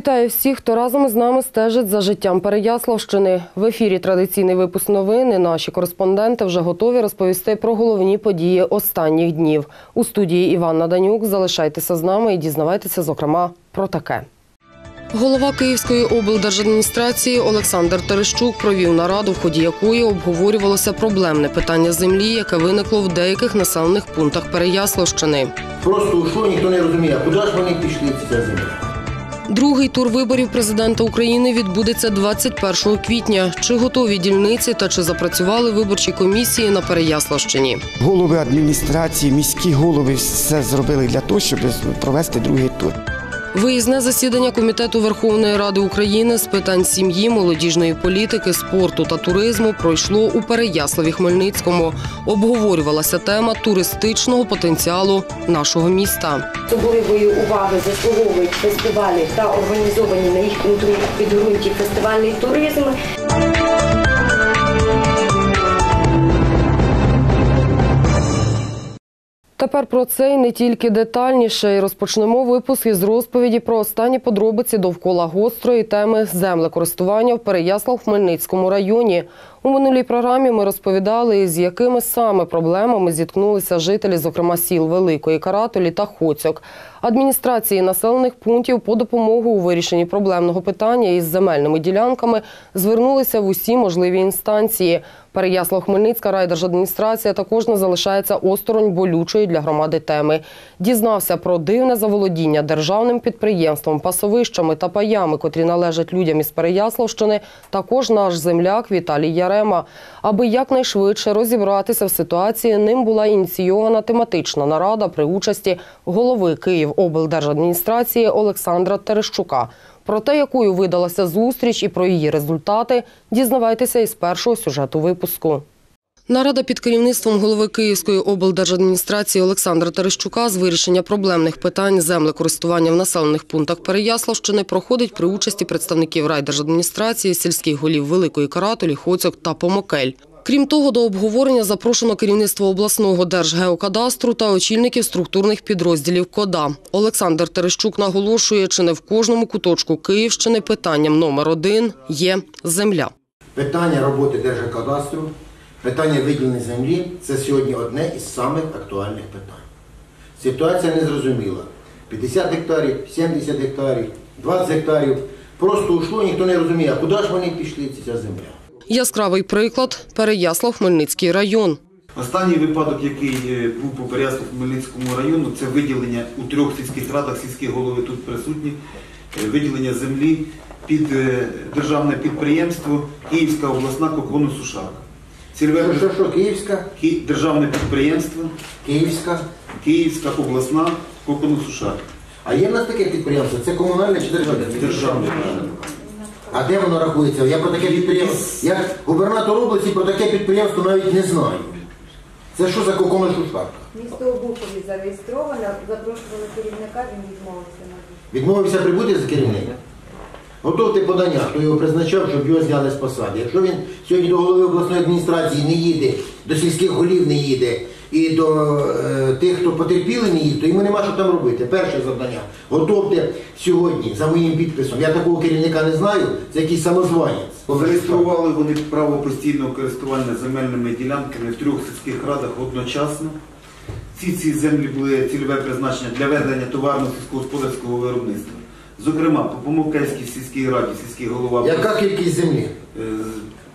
Вітаю всіх, хто разом із нами стежить за життям Переяславщини. В ефірі традиційний випуск новини. Наші кореспонденти вже готові розповісти про головні події останніх днів. У студії Іванна Данюк. Залишайтеся з нами і дізнавайтеся, зокрема, про таке. Голова Київської облдержадміністрації Олександр Терещук провів нараду, в ході якої обговорювалося проблемне питання землі, яке виникло в деяких населених пунктах Переяславщини. Просто ушло, ніхто не розуміє, куди ж вони пішли ця земля? Другий тур виборів президента України відбудеться 21 квітня. Чи готові дільниці та чи запрацювали виборчі комісії на Переяславщині? Голови адміністрації, міські голови все зробили для того, щоб провести другий тур. Виїзне засідання комітету Верховної Ради України з питань сім'ї, молодіжної політики, спорту та туризму пройшло у Переяславі Хмельницькому. Обговорювалася тема туристичного потенціалу нашого міста. Особливої уваги заслуговують фестивалі та організовані на їх підґрунті фестивальний туризм. Тепер про це і не тільки детальніше. І розпочнемо випуск із розповіді про останні подробиці довкола гострої теми землекористування в Переяслав-Хмельницькому районі. У минулій програмі ми розповідали, з якими саме проблемами зіткнулися жителі, зокрема сіл Великої Каратолі та Хоцьок. Адміністрації населених пунктів по допомогу у вирішенні проблемного питання із земельними ділянками звернулися в усі можливі інстанції. Переяслав-Хмельницька райдержадміністрація також не залишається осторонь болючої для громади теми. Дізнався про дивне заволодіння державним підприємством, пасовищами та паями, котрі належать людям із Переяславщини, також наш земляк Віталій Ярема. Аби якнайшвидше розібратися в ситуації, ним була ініційована тематична нарада при участі голови Київоблдержадміністрації Олександра Терещука. Про те, якою видалася зустріч і про її результати, дізнавайтеся із першого сюжету випуску. Нарада під керівництвом голови Київської облдержадміністрації Олександра Терещука з вирішення проблемних питань землекористування в населених пунктах Переяславщини проходить при участі представників райдержадміністрації, сільських голів Великої Каратолі, Хоцьок та Помокель. Крім того, до обговорення запрошено керівництво обласного держгеокадастру та очільників структурних підрозділів КОДА. Олександр Терещук наголошує, чи не в кожному куточку Київщини питанням номер один є земля. Питання роботи Держгеокадастру, питання виділення землі це сьогодні одне із самих актуальних питань. Ситуація незрозуміла. 50 гектарів, 70 гектарів, 20 гектарів. Просто ушло, ніхто не розуміє, а куди ж вони пішли ця земля. Яскравий приклад – Переяслав, Хмельницький район. Останній випадок, який е, був по Переяслав Хмельницькому району, це виділення у трьох сільських радах, сільські голови тут присутні, е, виділення землі під е, державне підприємство Київська обласна коконосушарка. Цільове Що, що, що, Київська, Ки- державне підприємство Київська. Київська обласна коконосушарка. А є в нас таке підприємство? Це комунальне чи державне? Державне. А де воно рахується? Я про таке підприємство. Я губернатор області про таке підприємство навіть не знаю. Це що за кокона шушарка? Місто Обухові зареєстровано, запрошували керівника, він відмовився на. Відмовився прибути за керівника? Готовте подання, хто його призначав, щоб його зняли з посади. Якщо він сьогодні до голови обласної адміністрації не їде, до сільських голів не їде і до е, тих, хто потерпіли, не їде, то йому нема що там робити. Перше завдання. Готовте сьогодні за моїм підписом. Я такого керівника не знаю, це якийсь самозванець. Зареєстрували вони право постійного користування земельними ділянками в трьох сільських радах одночасно. Ці ці землі були цільове призначення для ведення товарно сільськогосподарського виробництва. Зокрема, по Помовкельській сільській раді, сільський голова Яка кількість землі? е,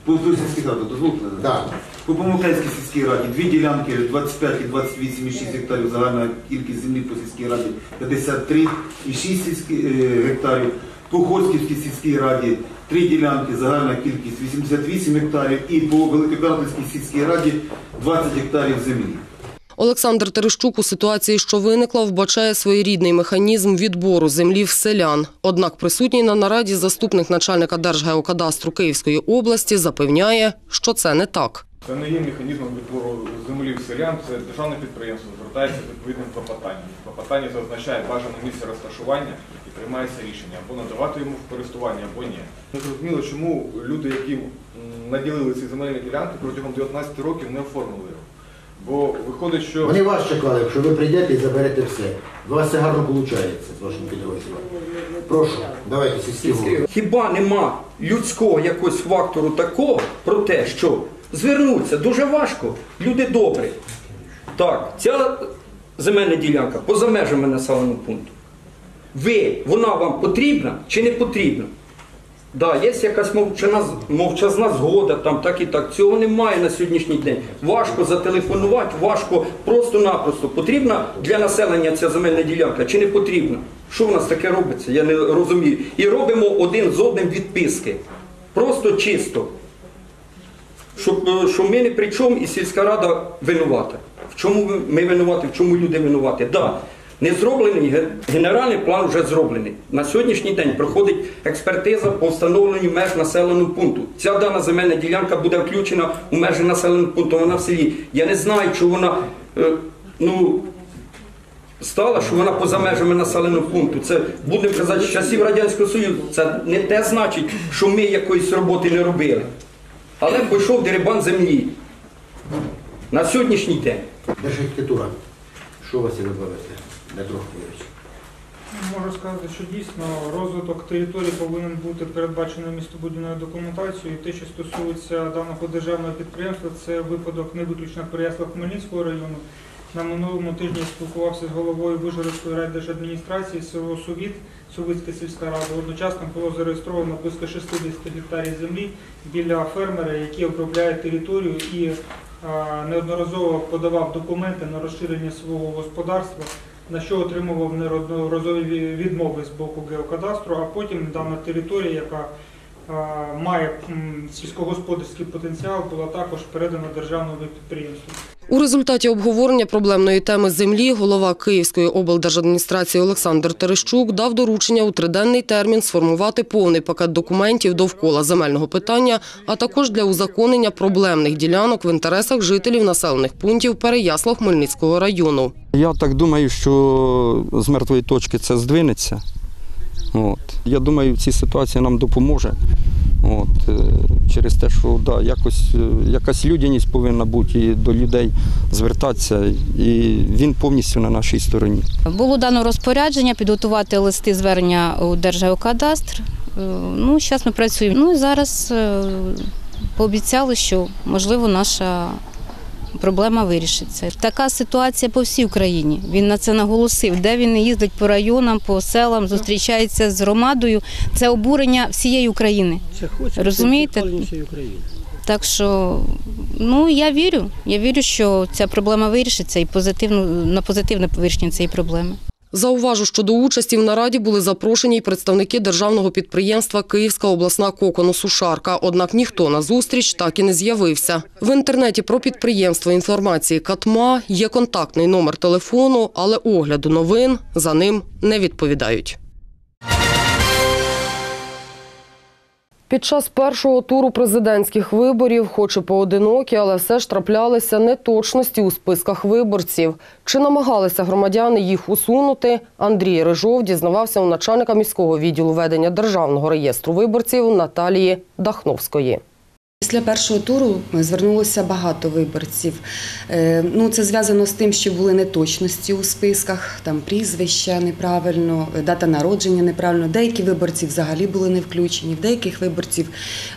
по по сільських дозвольте? Так. По Помовкельській сільській раді дві ділянки 25 і 28,6 гектарів, загальна кількість землі по сільській раді 53,6 сільські- е, гектарів. По Хоцьківській сільській раді три ділянки, загальна кількість 88 гектарів. І по Великокарательській сільській раді 20 гектарів землі. Олександр Терещук у ситуації, що виникла, вбачає своєрідний механізм відбору землі в селян. Однак присутній на нараді заступник начальника Держгеокадастру Київської області запевняє, що це не так. Це не є механізмом відбору землі в селян, це державне підприємство звертається з відповідним клопотанням. Клопотання зазначає бажане місце розташування і приймається рішення або надавати йому в користування, або ні. Не зрозуміло, чому люди, які наділили ці земельні ділянки протягом 19 років не оформили його. Бо виходить, що Вони вас чекали, якщо ви прийдете і заберете все. У вас все гарно виходить з вашим підрозділом. Прошу, давайте сільські голови. Хіба нема людського якогось фактору такого про те, що звернуться дуже важко, люди добрі. Так, ця земельна ділянка поза межами населеного пункту. Ви, вона вам потрібна чи не потрібна? Да, є якась мовчана, мовчазна згода, там так і так. Цього немає на сьогоднішній день. Важко зателефонувати, важко просто-напросто. Потрібна для населення ця земельна ділянка чи не потрібна? Що в нас таке робиться? Я не розумію. І робимо один з одним відписки. Просто чисто. Щоб, е, що ми не при чому і сільська рада винувата. В чому ми винуваті, в чому люди винуваті? Да, не зроблений, генеральний план вже зроблений. На сьогоднішній день проходить експертиза по встановленню меж населеного пункту. Ця дана земельна ділянка буде включена у межі населеного пункту, вона в селі. Я не знаю, чи вона е, ну, стала, що вона поза межами населеного пункту. Це будемо казати, з часів Радянського Союзу. Це не те значить, що ми якоїсь роботи не робили. Але пішов дерибан землі. На сьогоднішній день. Держархітектура. Що у вас є добавити, Дмитро Хвилович? Можу сказати, що дійсно розвиток території повинен бути передбачений містобудівною документацією. І те, що стосується даного державного підприємства, це випадок не виключно Переяслав Хмельницького району. На минулому тижні спілкувався з головою Вижгородської райдержадміністрації село Сувіт, Сувицька сільська рада. Одночасно було зареєстровано близько 60 гектарів землі біля фермера, який обробляє територію і неодноразово подавав документи на розширення свого господарства, на що отримував неодноразові відмови з боку геокадастру, а потім дана територія, яка має сільськогосподарський потенціал, була також передана державному підприємству. У результаті обговорення проблемної теми землі голова Київської облдержадміністрації Олександр Терещук дав доручення у триденний термін сформувати повний пакет документів довкола земельного питання, а також для узаконення проблемних ділянок в інтересах жителів населених пунктів Переяслав-Хмельницького району. Я так думаю, що з мертвої точки це здвинеться. От. Я думаю, цій ситуації нам допоможе. От. е, Через те, що да, якось, е, якась людяність повинна бути і до людей звертатися, і він повністю на нашій стороні. Було дано розпорядження підготувати листи звернення у Держгеокадастр. Е, Ну, зараз ми працюємо. Ну і зараз пообіцяли, що можливо наша проблема вирішиться. Така ситуація по всій Україні. Він на це наголосив. Де він не їздить по районам, по селам, зустрічається з громадою. Це обурення всієї України. Розумієте? Так що ну я вірю. Я вірю, що ця проблема вирішиться і позитивно на позитивне вирішення цієї проблеми. Зауважу, що до участі в нараді були запрошені й представники державного підприємства Київська обласна коконосушарка. Однак ніхто на зустріч так і не з'явився. В інтернеті про підприємство інформації Катма є контактний номер телефону, але огляду новин за ним не відповідають. Під час першого туру президентських виборів, хоч і поодинокі, але все ж траплялися неточності у списках виборців. Чи намагалися громадяни їх усунути? Андрій Рижов дізнавався у начальника міського відділу ведення державного реєстру виборців Наталії Дахновської. Після першого туру звернулося багато виборців. Е, Ну, це зв'язано з тим, що були неточності у списках, там прізвища неправильно, дата народження неправильно. Деякі виборці взагалі були не включені, в деяких виборців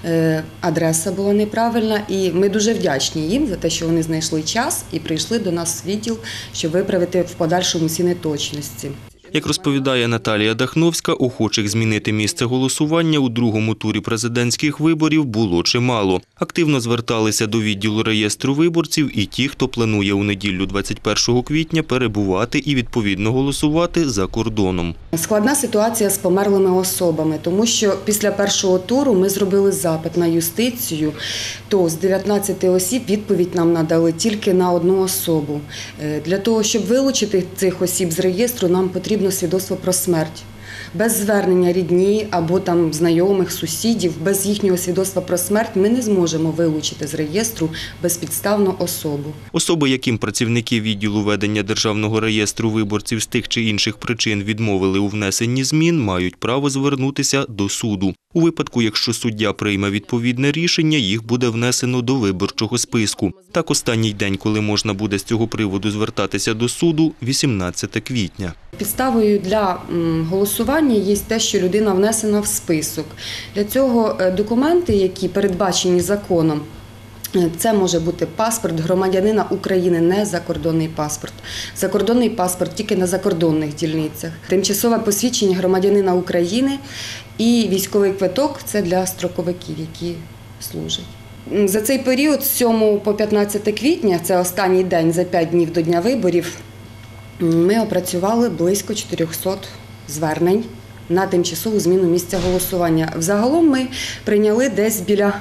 е, адреса була неправильна. І ми дуже вдячні їм за те, що вони знайшли час і прийшли до нас в відділ, щоб виправити в подальшому ці неточності. Як розповідає Наталія Дахновська, охочих змінити місце голосування у другому турі президентських виборів було чимало. Активно зверталися до відділу реєстру виборців і ті, хто планує у неділю 21 квітня перебувати і відповідно голосувати за кордоном. Складна ситуація з померлими особами, тому що після першого туру ми зробили запит на юстицію, то з 19 осіб відповідь нам надали тільки на одну особу. Е, Для того, щоб вилучити цих осіб з реєстру, нам потрібно свідоцтво про смерть. Без звернення рідні або там знайомих, сусідів, без їхнього свідоцтва про смерть ми не зможемо вилучити з реєстру безпідставну особу. Особи, яким працівники відділу ведення державного реєстру виборців з тих чи інших причин відмовили у внесенні змін, мають право звернутися до суду. У випадку, якщо суддя прийме відповідне рішення, їх буде внесено до виборчого списку. Так, останній день, коли можна буде з цього приводу звертатися до суду – 18 квітня. Підставою для голосування голосування є те, що людина внесена в список. Для цього е, документи, які передбачені законом. е, Це може бути паспорт громадянина України, не закордонний паспорт. Закордонний паспорт тільки на закордонних дільницях. Тимчасове посвідчення громадянина України і військовий квиток це для строковиків, які служать. За цей період з 7 по 15 квітня, це останній день за 5 днів до дня виборів, ми опрацювали близько 400 звернень на тимчасову зміну місця голосування. Взагалом ми прийняли десь біля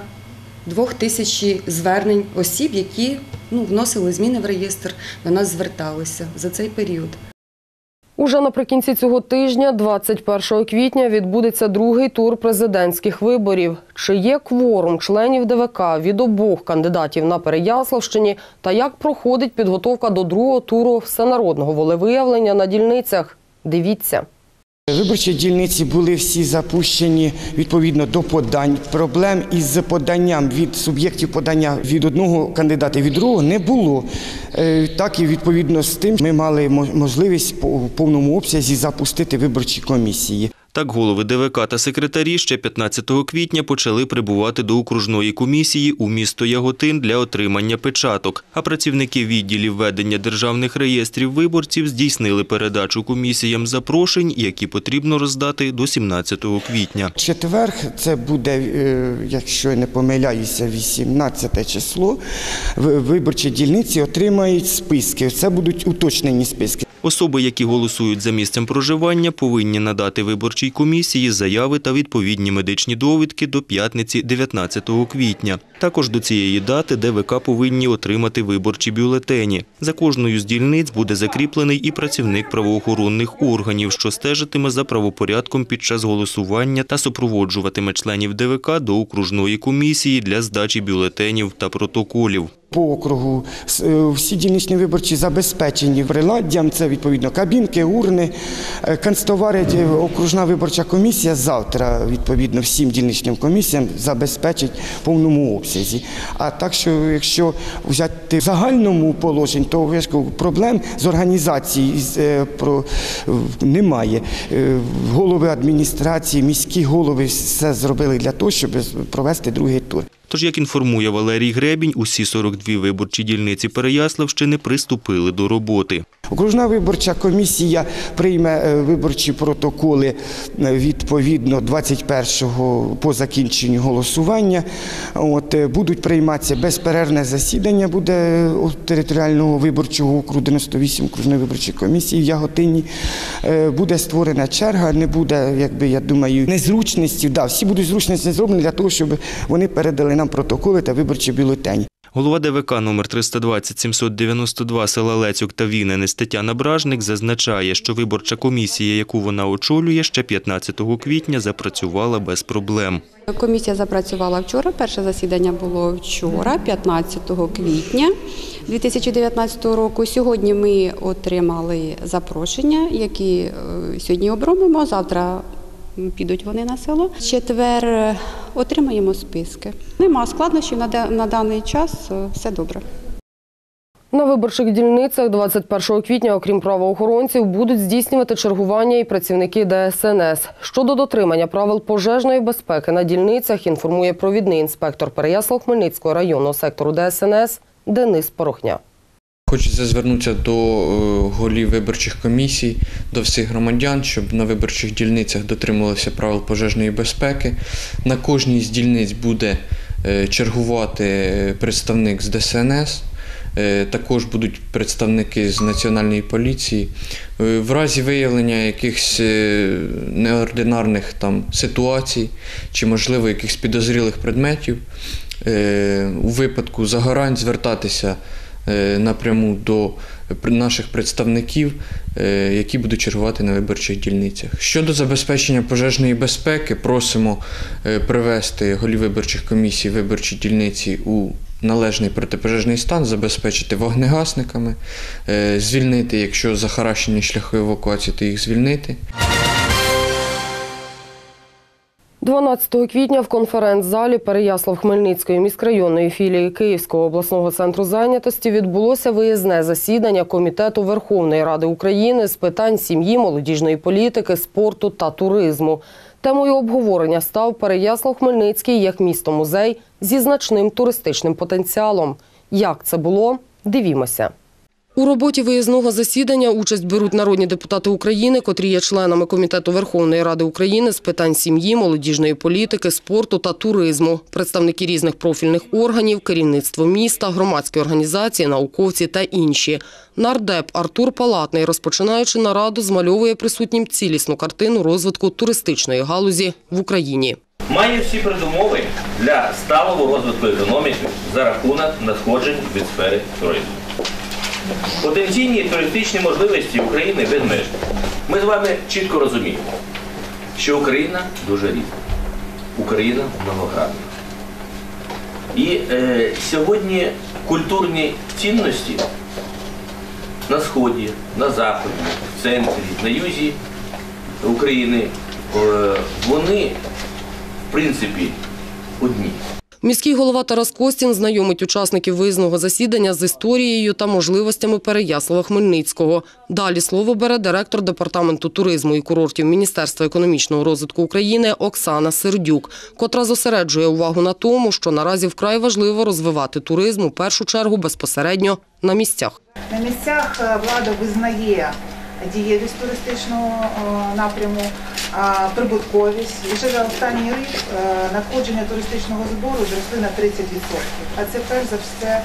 двох тисяч звернень осіб, які ну, вносили зміни в реєстр, до нас зверталися за цей період. Уже наприкінці цього тижня, 21 квітня, відбудеться другий тур президентських виборів. Чи є кворум членів ДВК від обох кандидатів на Переяславщині та як проходить підготовка до другого туру всенародного волевиявлення на дільницях? Дивіться. Виборчі дільниці були всі запущені відповідно до подань. Проблем із поданням від суб'єктів подання від одного кандидата від другого не було. Е, Так і відповідно з тим ми мали можливість у повному обсязі запустити виборчі комісії. Так, голови ДВК та секретарі ще 15 квітня почали прибувати до окружної комісії у місто Яготин для отримання печаток. А працівники відділів ведення державних реєстрів виборців здійснили передачу комісіям запрошень, які потрібно роздати до 17 квітня. Четверг це буде, е, якщо я не помиляюся, 18 число. Виборчі дільниці отримають списки. Це будуть уточнені списки. Особи, які голосують за місцем проживання, повинні надати виборчій комісії заяви та відповідні медичні довідки до п'ятниці 19 квітня. Також до цієї дати ДВК повинні отримати виборчі бюлетені. За кожною з дільниць буде закріплений і працівник правоохоронних органів, що стежитиме за правопорядком під час голосування та супроводжуватиме членів ДВК до окружної комісії для здачі бюлетенів та протоколів. По округу е, всі дільничні виборчі забезпечені приладдям. Це відповідно кабінки, урни, е, канцтовари. Окружна виборча комісія завтра відповідно всім дільничним комісіям забезпечить в повному обсязі. А так що, якщо взяти в загальному положенні, то я проблем з організації е, е, немає. Е, Голови адміністрації, міські голови все зробили для того, щоб провести другий тур. Тож, як інформує Валерій Гребінь, усі 42 виборчі дільниці Переяславщини приступили до роботи. Окружна виборча комісія прийме е, виборчі протоколи е, відповідно 21-го по закінченню голосування. От, е, будуть прийматися безперервне засідання буде у територіального виборчого округу 98 окружної виборчої комісії в Яготині. Буде створена черга, не буде, якби я думаю, незручності. Да, всі будуть зручності зроблені для того, щоб вони передали нам протоколи та виборчі бюлетені. Голова ДВК номер 320 792 села Лецюк та Віннене Тетяна Бражник зазначає, що виборча комісія, яку вона очолює, ще 15 квітня запрацювала без проблем. Комісія запрацювала вчора. Перше засідання було вчора, 15 квітня 2019 року. Сьогодні ми отримали запрошення, які е, сьогодні обробимо. Завтра підуть вони на село. Четвер е, отримаємо списки. Нема складнощів на даний час. е, Все добре. На виборчих дільницях 21 квітня, окрім правоохоронців, будуть здійснювати чергування і працівники ДСНС. Щодо дотримання правил пожежної безпеки на дільницях інформує провідний інспектор Переяслав-Хмельницького районного сектору ДСНС Денис Порохня. Хочеться звернутися до е, голів виборчих комісій, до всіх громадян, щоб на виборчих дільницях дотримувалися правил пожежної безпеки. На кожній з дільниць буде е, чергувати е, представник з ДСНС. Також будуть представники з національної поліції. В разі виявлення якихось неординарних там ситуацій чи, можливо, якихось підозрілих предметів, у випадку загорань звертатися напряму до наших представників, е, які будуть чергувати на виборчих дільницях. Щодо забезпечення пожежної безпеки, просимо е, привести голів виборчих комісій виборчі дільниці у належний протипожежний стан, забезпечити вогнегасниками, е, звільнити, якщо захаращені шляхи евакуації, то їх звільнити. 12 квітня в конференц-залі Переяслав-Хмельницької міськрайонної філії Київського обласного центру зайнятості відбулося виїзне засідання Комітету Верховної Ради України з питань сім'ї, молодіжної політики, спорту та туризму. Темою обговорення став Переяслав-Хмельницький як місто-музей зі значним туристичним потенціалом. Як це було? Дивімося. У роботі виїзного засідання участь беруть народні депутати України, котрі є членами Комітету Верховної Ради України з питань сім'ї, молодіжної політики, спорту та туризму, представники різних профільних органів, керівництво міста, громадські організації, науковці та інші. Нардеп Артур Палатний, розпочинаючи нараду, змальовує присутнім цілісну картину розвитку туристичної галузі в Україні. має всі передумови для сталого розвитку економіки за рахунок надходжень від сфери туризму. Потенційні туристичні можливості України безмежні. Ми з вами чітко розуміємо, що Україна дуже різна, Україна многогранна. І е, сьогодні культурні цінності на Сході, на Заході, в центрі, на юзі України, е, вони в принципі, одні. Міський голова Тарас Костін знайомить учасників виїзного засідання з історією та можливостями Переяслава Хмельницького. Далі слово бере директор департаменту туризму і курортів Міністерства економічного розвитку України Оксана Сердюк, котра зосереджує увагу на тому, що наразі вкрай важливо розвивати туризм у першу чергу безпосередньо на місцях. На місцях е, влада визнає дієвість туристичного е, напряму, прибутковість. Лише за останній рік е, надходження туристичного збору зросли на 30%. А це перш за все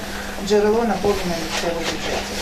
джерело наповнення місцевого бюджету.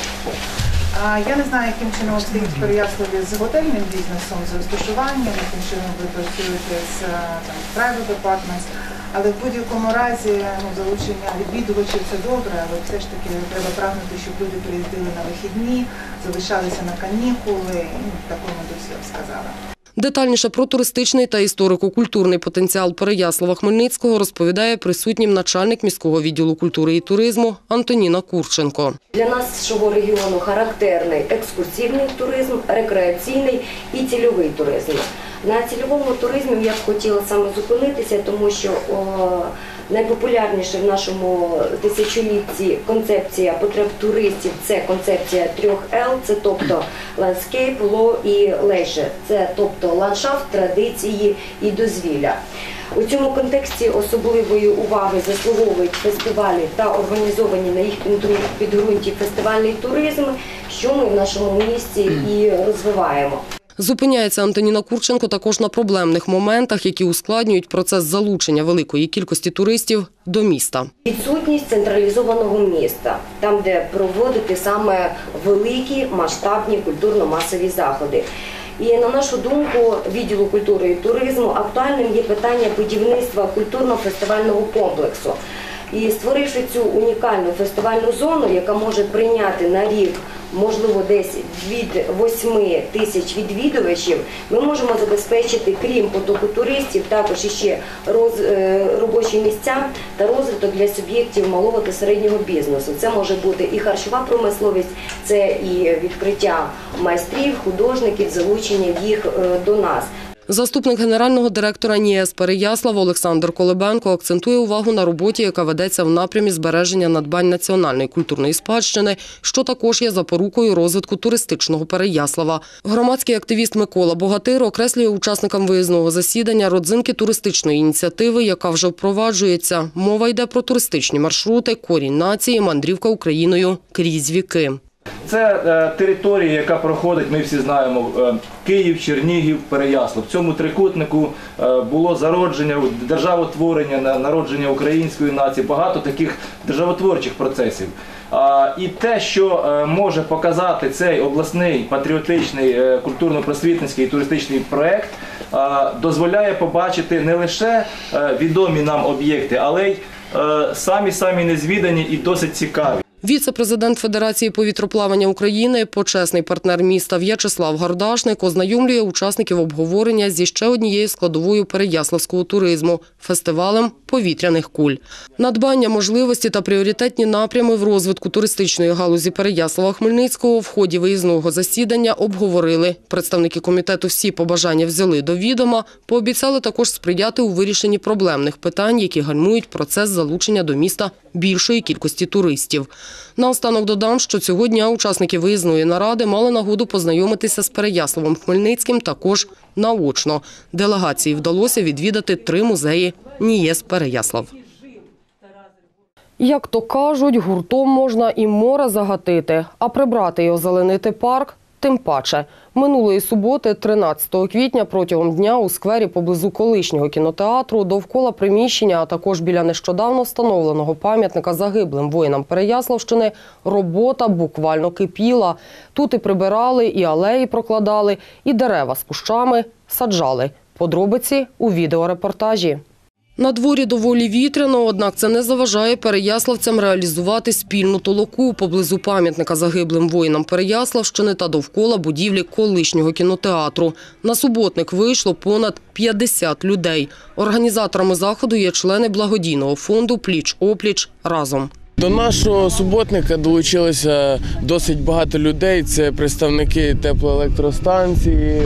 Я не знаю, яким чином обстоїть в Переяславі з готельним бізнесом, з розташуванням, яким чином ви працюєте з е, там, private apartments, але в будь-якому разі ну, залучення відвідувачів це добре, але все ж таки треба прагнути, щоб люди приїздили на вихідні, залишалися на канікули, в такому дусі я б сказала. Детальніше про туристичний та історико-культурний потенціал Переяслава Хмельницького розповідає присутнім начальник міського відділу культури і туризму Антоніна Курченко. Для нашого регіону характерний екскурсивний туризм, рекреаційний і цільовий туризм. На цільовому туризмі я б хотіла саме зупинитися, тому що о, найпопулярніше в нашому тисячолітті концепція потреб туристів це концепція трьох Л, це тобто landscape, law і leisure. Це тобто ландшафт, традиції і дозвілля. У цьому контексті особливої уваги заслуговують фестивалі та організовані на їх підґрунті фестивальний туризм, що ми в нашому місті і розвиваємо. Зупиняється Антоніна Курченко також на проблемних моментах, які ускладнюють процес залучення великої кількості туристів до міста. Відсутність централізованого міста, там, де проводити саме великі масштабні культурно-масові заходи. І на нашу думку, відділу культури і туризму актуальним є питання будівництва культурно-фестивального комплексу. І створивши цю унікальну фестивальну зону, яка може прийняти на рік, можливо, десь від 8 тисяч відвідувачів, ми можемо забезпечити, крім потоку туристів, також іще роз, е, робочі місця та розвиток для суб'єктів малого та середнього бізнесу. Це може бути і харчова промисловість, це і відкриття майстрів, художників, залучення їх е, до нас. Заступник генерального директора НІЕС Переяслав Олександр Колебенко акцентує увагу на роботі, яка ведеться в напрямі збереження надбань національної культурної спадщини, що також є запорукою розвитку туристичного Переяслава. Громадський активіст Микола Богатир окреслює учасникам виїзного засідання родзинки туристичної ініціативи, яка вже впроваджується. Мова йде про туристичні маршрути, корінь нації, мандрівка Україною крізь віки. Це е, територія, яка проходить, ми всі знаємо, е, Київ, Чернігів, Переяслав. В цьому трикутнику е, було зародження, державотворення, народження української нації, багато таких державотворчих процесів. А, І те, що е, може показати цей обласний патріотичний е, культурно-просвітницький і туристичний проект, е, дозволяє побачити не лише е, відомі нам об'єкти, але й самі самі незвідані і досить цікаві. Віце-президент Федерації повітроплавання України, почесний партнер міста В'ячеслав Гардашник ознайомлює учасників обговорення зі ще однією складовою переяславського туризму – фестивалем повітряних куль. Надбання, можливості та пріоритетні напрями в розвитку туристичної галузі Переяслава-Хмельницького в ході виїзного засідання обговорили. Представники комітету всі побажання взяли до відома, пообіцяли також сприяти у вирішенні проблемних питань, які гальмують процес залучення до міста більшої кількості туристів. Наостанок додам, що цього дня учасники виїзної наради мали нагоду познайомитися з Переяславом Хмельницьким також наочно. Делегації вдалося відвідати три музеї Нієс Переяслав. Як то кажуть, гуртом можна і море загатити, а прибрати і озеленити парк тим паче. Минулої суботи, 13 квітня, протягом дня у сквері поблизу колишнього кінотеатру, довкола приміщення, а також біля нещодавно встановленого пам'ятника загиблим воїнам Переяславщини, робота буквально кипіла. Тут і прибирали, і алеї прокладали, і дерева з кущами саджали. Подробиці у відеорепортажі. На дворі доволі вітряно, однак це не заважає переяславцям реалізувати спільну толоку поблизу пам'ятника загиблим воїнам Переяславщини та довкола будівлі колишнього кінотеатру. На суботник вийшло понад 50 людей. Організаторами заходу є члени благодійного фонду «Пліч-опліч разом». До нашого суботника долучилося досить багато людей. Це представники теплоелектростанції,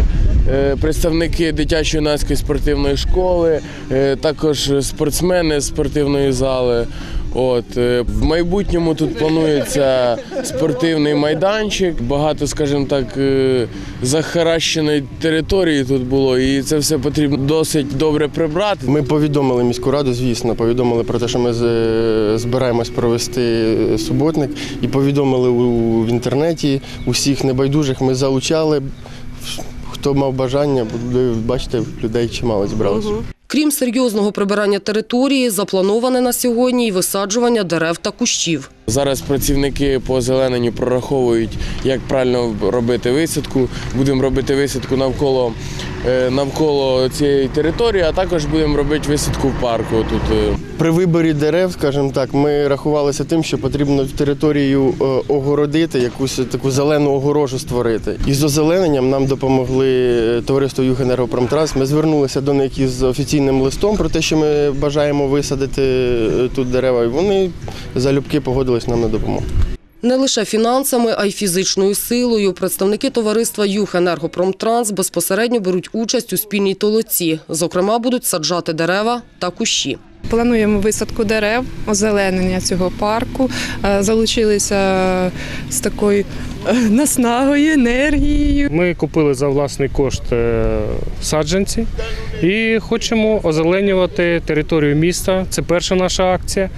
е, представники дитячо-юнацької спортивної школи, е, також спортсмени з спортивної зали. От е, в майбутньому тут планується спортивний майданчик. Багато, скажімо так, е, захаращеної території тут було, і це все потрібно досить добре прибрати. Ми повідомили міську раду, звісно, повідомили про те, що ми збираємось провести суботник, і повідомили у, в інтернеті усіх небайдужих. Ми залучали. Хто мав бажання, бачите, людей чимало зібралося. Крім серйозного прибирання території, заплановане на сьогодні і висаджування дерев та кущів. Зараз працівники по озелененню прораховують, як правильно робити висадку. Будемо робити висадку навколо, е, навколо цієї території, а також будемо робити висадку в парку. Тут е. При виборі дерев, скажімо так, ми рахувалися тим, що потрібно територію е, огородити, якусь таку зелену огорожу створити. І з озелененням нам допомогли товариство «Югенергопромтранс». Ми звернулися до них із офіційним листом про те, що ми бажаємо висадити тут дерева. І вони залюбки погодились нам на допомогу. Не лише фінансами, а й фізичною силою. Представники товариства «Юхенергопромтранс» безпосередньо беруть участь у спільній толоці. Зокрема, будуть саджати дерева та кущі. Плануємо висадку дерев, озеленення цього парку. Е, Залучилися з такою е, наснагою, енергією. Ми купили за власний кошт е, саджанці і хочемо озеленювати територію міста. Це перша наша акція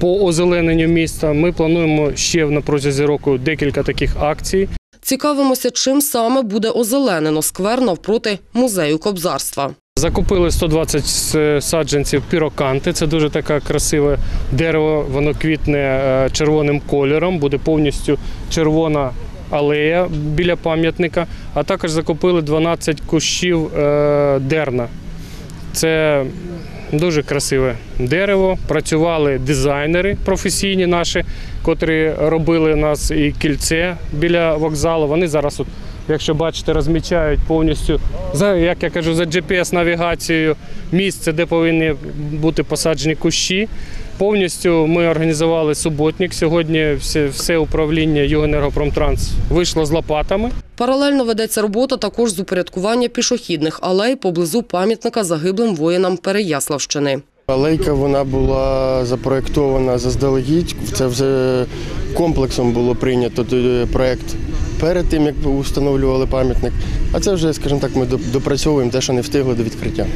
по озелененню міста. Ми плануємо ще на протязі року декілька таких акцій. Цікавимося, чим саме буде озеленено сквер навпроти музею кобзарства. Закупили 120 с- саджанців піроканти. Це дуже таке красиве дерево. Воно квітне е, червоним кольором, буде повністю червона алея біля пам'ятника. А також закупили 12 кущів е, дерна. Це дуже красиве дерево. Працювали дизайнери професійні наші, котрі робили у нас і кільце біля вокзалу. Вони зараз, от, якщо бачите, розмічають повністю за як я кажу, за GPS-навігацією місце, де повинні бути посаджені кущі. Повністю ми організували суботник. Сьогодні все, все управління «Югенергопромтранс» вийшло з лопатами. Паралельно ведеться робота також з упорядкування пішохідних алей поблизу пам'ятника загиблим воїнам Переяславщини. Алейка вона була запроєктована заздалегідь. Це вже комплексом було прийнято проєкт перед тим, як встановлювали пам'ятник. А це вже, скажімо так, ми допрацьовуємо те, що не встигли до відкриття.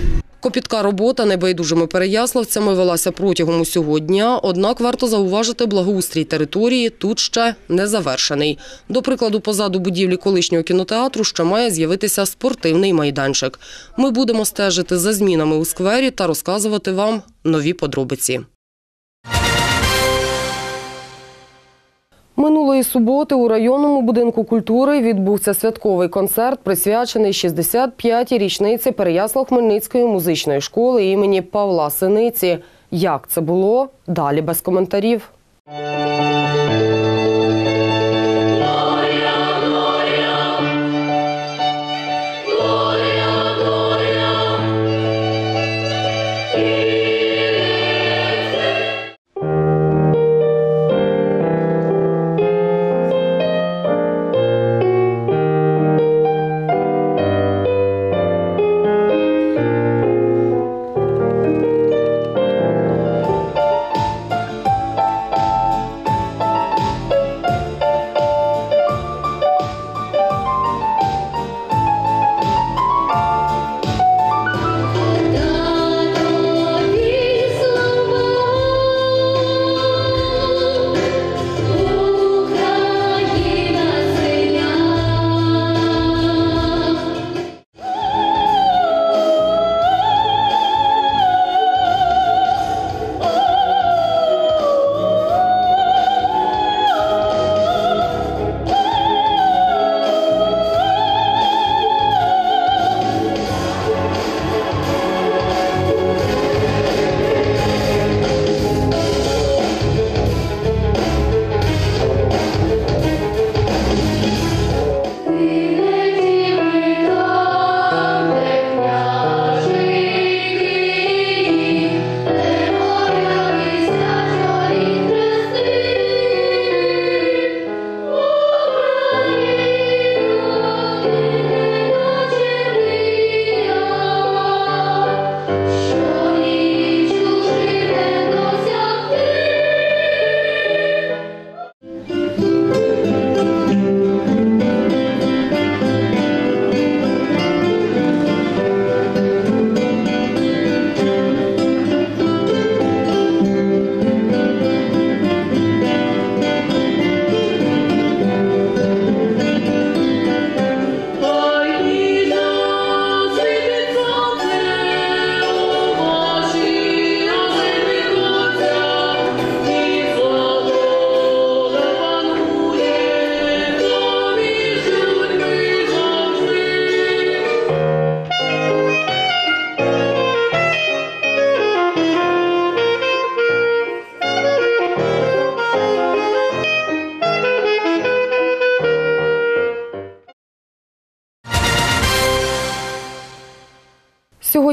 Копітка робота небайдужими переяславцями велася протягом усього дня, однак варто зауважити благоустрій території тут ще не завершений. До прикладу, позаду будівлі колишнього кінотеатру ще має з'явитися спортивний майданчик. Ми будемо стежити за змінами у сквері та розказувати вам нові подробиці. Минулої суботи у районному будинку культури відбувся святковий концерт, присвячений 65-й річниці Переяслав-Хмельницької музичної школи імені Павла Синиці. Як це було? Далі без коментарів.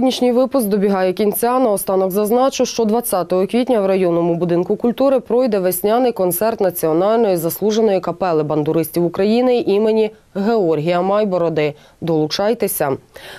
Сьогоднішній випуск добігає кінця. Наостанок зазначу, що 20 квітня в районному будинку культури пройде весняний концерт національної заслуженої капели бандуристів України імені Георгія Майбороди. Долучайтеся.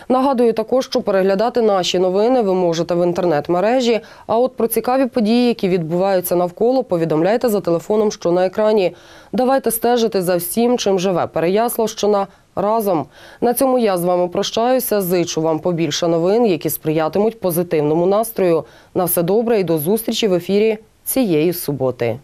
Нагадую також, що переглядати наші новини ви можете в інтернет-мережі. А от про цікаві події, які відбуваються навколо, повідомляйте за телефоном, що на екрані. Давайте стежити за всім, чим живе Переяславщина разом. На цьому я з вами прощаюся. Зичу вам побільше новин, які сприятимуть позитивному настрою. На все добре і до зустрічі в ефірі цієї суботи.